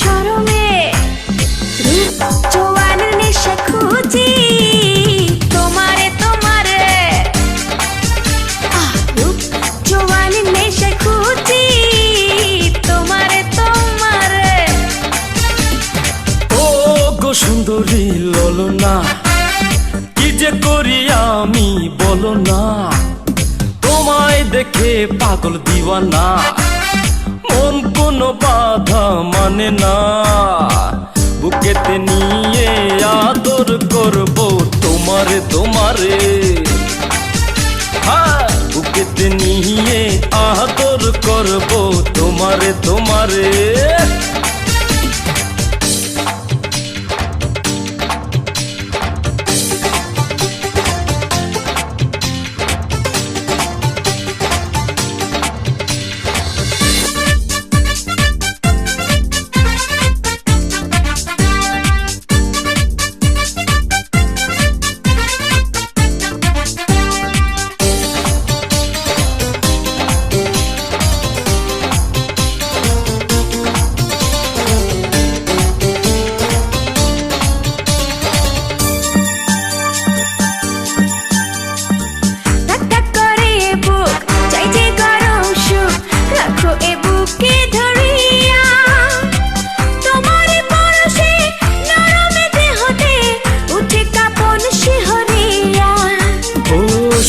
শরমে রূপ জোয়ান তোমারে তোমারে। ও গো সুন্দরী ললনা, কি যে করি আমি বলো না তোমায় দেখে পাগল দিওয়ানা। কোনো বাধা মানে না। বুকেতে নিয়ে আদর করব তোমারে তোমারে। বুকেতে নিয়ে আদর করব তোমারে তোমারে।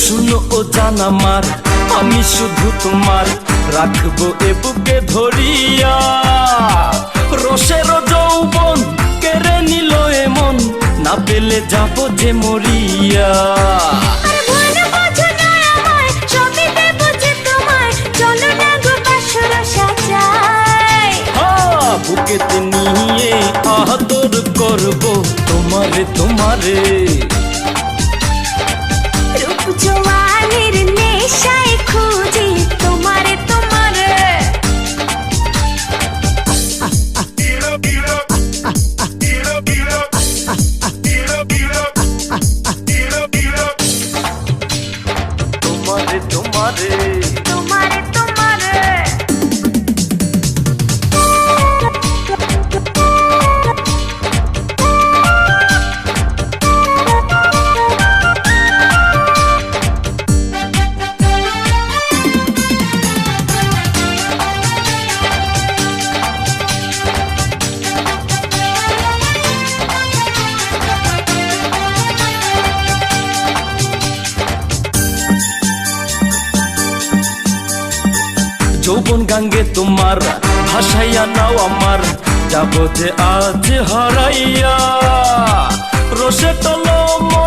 শুনো ও জান আমার আমি শুধু তোমার। রাখব এ বুকে ধরিয়া। রসের যৌবন কেড়ে নিল এমন না পেলে যাব যে মরিয়া। বুকেতে নিয়ে আদর করব তোমারে তোমারে। যৌবন গাঙ্গে তোমার ভাসাইয়া নাও আমার। যাব যে আজ হারাইয়া রসে টলমল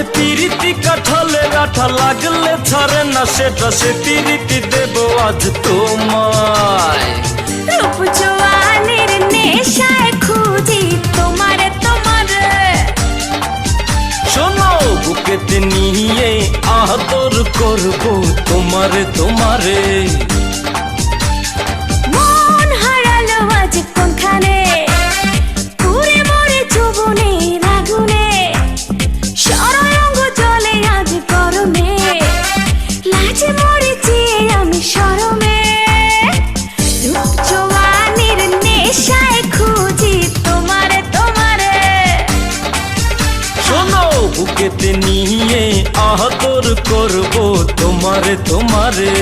আরে পিরিতি কাঠালে রাঠা লাগলে ছাড়ে না সেটা সে পিরিতি দেব আজ তোমায়। নেশায় খুঁজি তোমারে তোমারে। শোনো বুকেতে নিয়ে আদর করব তোমারে তোমারে। বুকেতে নিয়ে আদর করব তোমারে তোমারে।